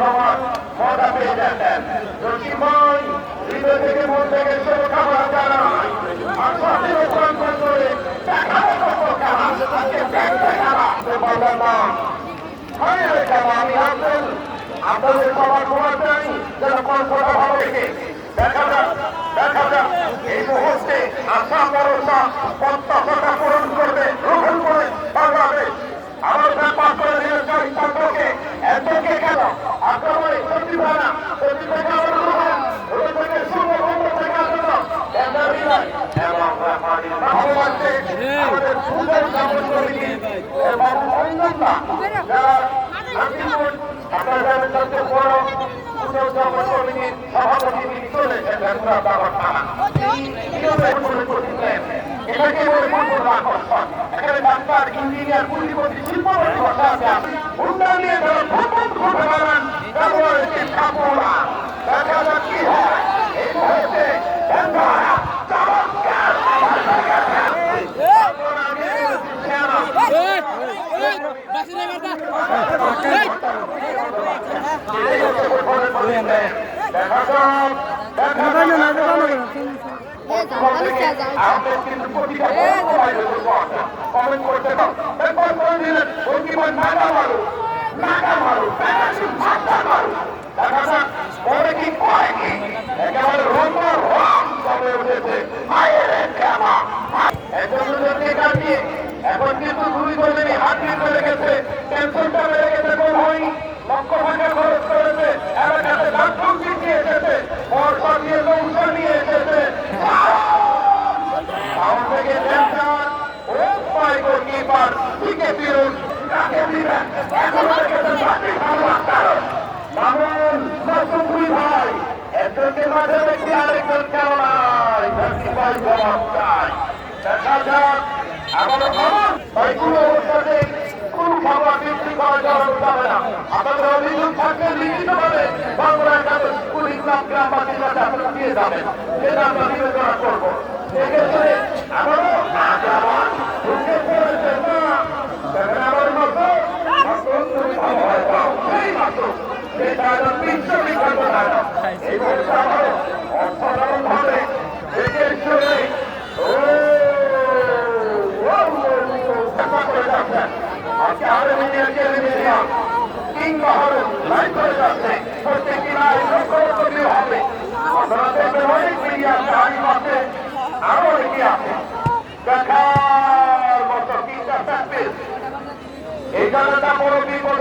খাওয়ার মজা পেয়ে যেতেন জ্যোতিময় হৃদয় থেকে মন থেকে শুভকামনা জানাই আপনাদের সবার সমাজ জানি যেন কল্পনা ভালো দেখা দেখা যাক এই মুহূর্তে আশা ভরসা প্রত্যাশাটা পূরণ করবে গ্রহণ করে বাংলাদেশ আমার ব্যাপার করে দিলেন চরিত্রকে এতকে কেন আক্রমণে সত্যি ভাড়া সত্যি থেকে আমার গ্রহণ ওই থেকে শুভ বন্ধ থেকে আসলো এবং ব্যাপারীর ভালোবাসে আমাদের সুন্দর কাপড় কমিটি এবং অন্যান্য যারা শান্তিপুর আপনারা জানেন সবচেয়ে বড় সুন্দর কাপড় কমিটির সভাপতি তিনি চলে এসেছেন ব্যবস্থা এটাকে বলে মূল আকর্ষণ এখানে ডাক্তার ইঞ্জিনিয়ার পুঁজিপতি শিল্পপতি বসা আছে উন্নয়ন নিয়ে যারা ভ্রমণ করতে পারেন ব্যবহারের যে কাপড়া দেখা যাক কি হয় এই মুহূর্তে বন্ধুরা, চমৎকার! দেখা যাক দেখা যাক আমাদের কিন্তু প্রতিটা কমেন্ট করতে পারো এরপর করে দিলেন বঙ্কিমন নাগা মারো নাগা মারো ব্যানার্জি মাথা মারো দেখা যাক পরে কি কয় কি একেবারে রোমর রাম কমে উঠেছে মায়ের খেলা একজন কাটিয়ে এখন কিন্তু দুই দলেরই হাত চলে গেছে টেনশনটা গোলকিপার ঠিকে ফিরুন কাকে দিবেন। এখন থেকে তো বাকি ভালো কারণ মামুন মাসুমপুরি ভাই একজনকে মাঝে রেখে আরেকজন কেন নাই। ভাই জবাব চাই। দেখা যাক আমার মামুন ভাই কোনো অবস্থাতে কোন খাবার বিক্রি করা না। আপনাদের অভিযোগ থাকলে করব। সেক্ষেত্রে আমারও ঢুকে পড়েছে না সেখানে আমার মতো অত্যন্তই ভালো হয় পাও সেই মাত্র সেটা একটা বিশ্ববিখ্যাত নাটক এই মুহূর্তে আমারও অসাধারণ ভাবে দেশের সঙ্গে ও ও চেষ্টা করে যাচ্ছেন আজকে আরও কিংবা মিডিয়া প্র্যাকটিস এই জায়গাটা বড়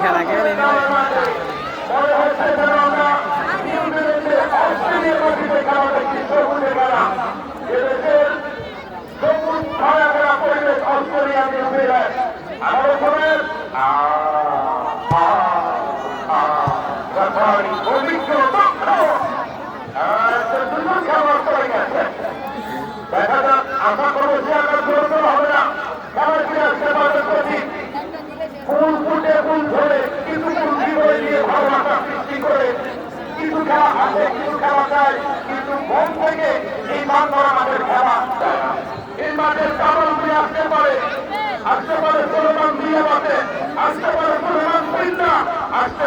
খেলা গেলে মনে হচ্ছে যেন আমরা অস্ট্রেলিয়ার মাটিতে খেলা দেখছি সবুজে খেলা এদেশের সবুজ ধরা করা পরিবেশ অস্ট্রেলিয়ার বিরুদ্ধে আমার উপরের অভিজ্ঞ দক্ষ দুজন খেলোয়াড় চলে গেছে দেখা যাক আশা করব সে আকার গুরুত্ব হবে না খেলার ফিরে আসতে পারবে কঠিন ফুল ফুটে ফুল ধরে কিছু ফুল জীবনে নিয়ে ভালোবাসা সৃষ্টি করে কিছু খেলা আছে কিছু খেলা চাই কিন্তু মন থেকে এই মান করা মাঠের খেলা এই মাঠের কারণ দিয়ে আসতে পারে আসতে পারে সুলেমান দিয়ে বাসে আসতে পারে সুলেমান বৃন্দা আসতে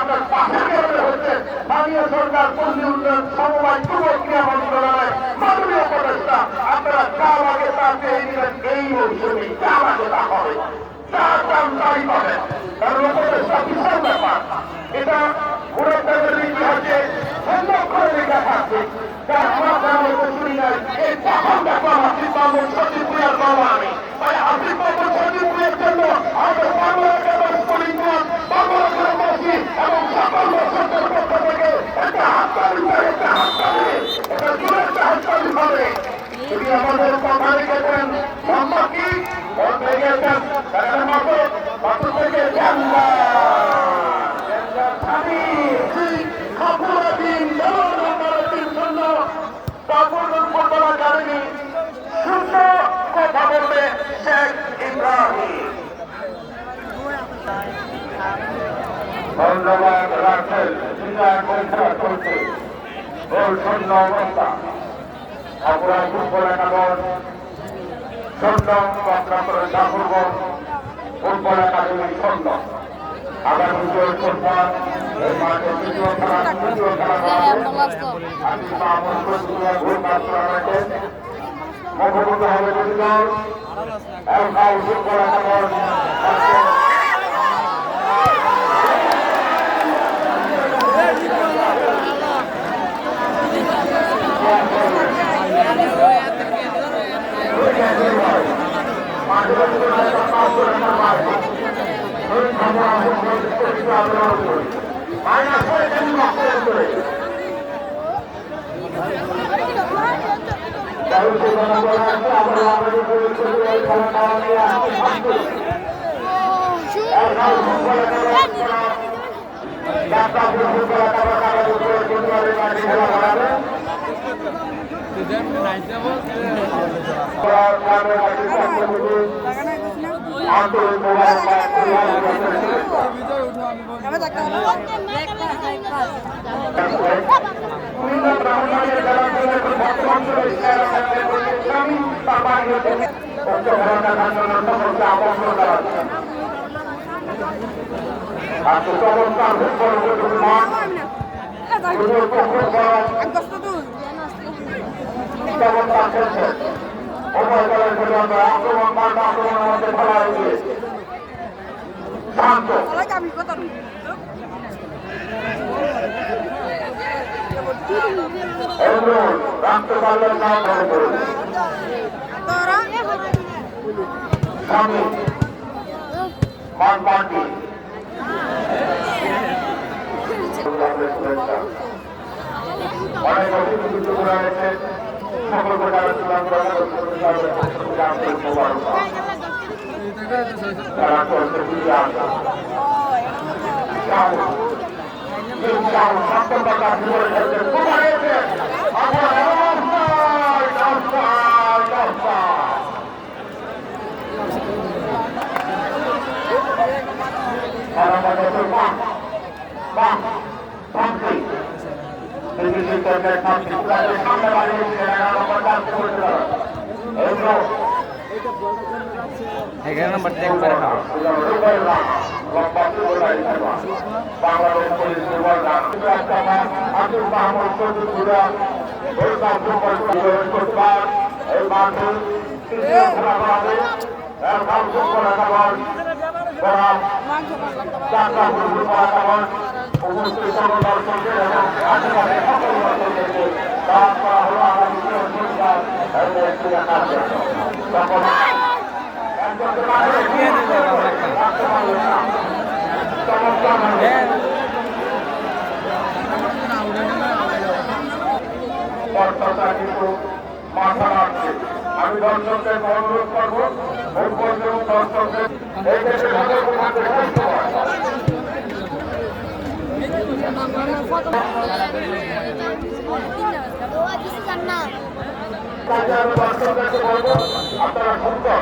স্থানীয় সরকার পল্লী উন্নয়ন সমবায় পূর্ব ক্রিয়া মন্ত্রণালয় মাননীয় উপদেষ্টা, আপনারা যা লাগে তা পেয়ে নেবেন, এই মৌসুমে যা লাগে তা হবে যা চান পরীক্ষা চলছে গোল শূন্য অবস্থা আমরা ফুটবল একাদশ শূন্য চক্রান্তরে ঠাকুরব ফুটবল একাডেমি শূন্য আগামী জয় ফুটবল এই আমি মামুন প্রতিক্রিয়া ভুল কাজ করা রয়েছে মুখোমুখি হবে দুটি দল এলকাউ ফুটবল একাদশ আমি পাল্টা আক্রমণের মধ্যে খেলা হয়েছে শান্ত অনুরোধ পারলে নাম ধরে করুন স্বামী এগারো নম্বর ট্যাগ করে খাওয়া বাংলাদেশ পুলিশ দুর্বল আব্দুল মাহমুদ চৌধুরী ঘুরা এই মাঠে বরাম চারটা ফুটবল একাদশ উপস্থিত দর্শকদের এবং আশেপাশে সকল দর্শকদেরকে দাওয়াত করা হলো আগামী দেখার জন্য সকল একজনকে মাঠে রাখতে পারলেন না চমৎকার ভাবে বর্তমানটা কিন্তু মাথা রাখছে আমি দর্শকদের অনুরোধ করব দর্শকদের এই দেশের মধ্যে কোথাও সুস্থ হয় কাজে আমি দর্শকদেরকে বলব আপনারা সুন্দর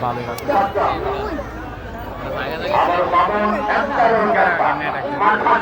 পাস আমার ভালোই আছে একটা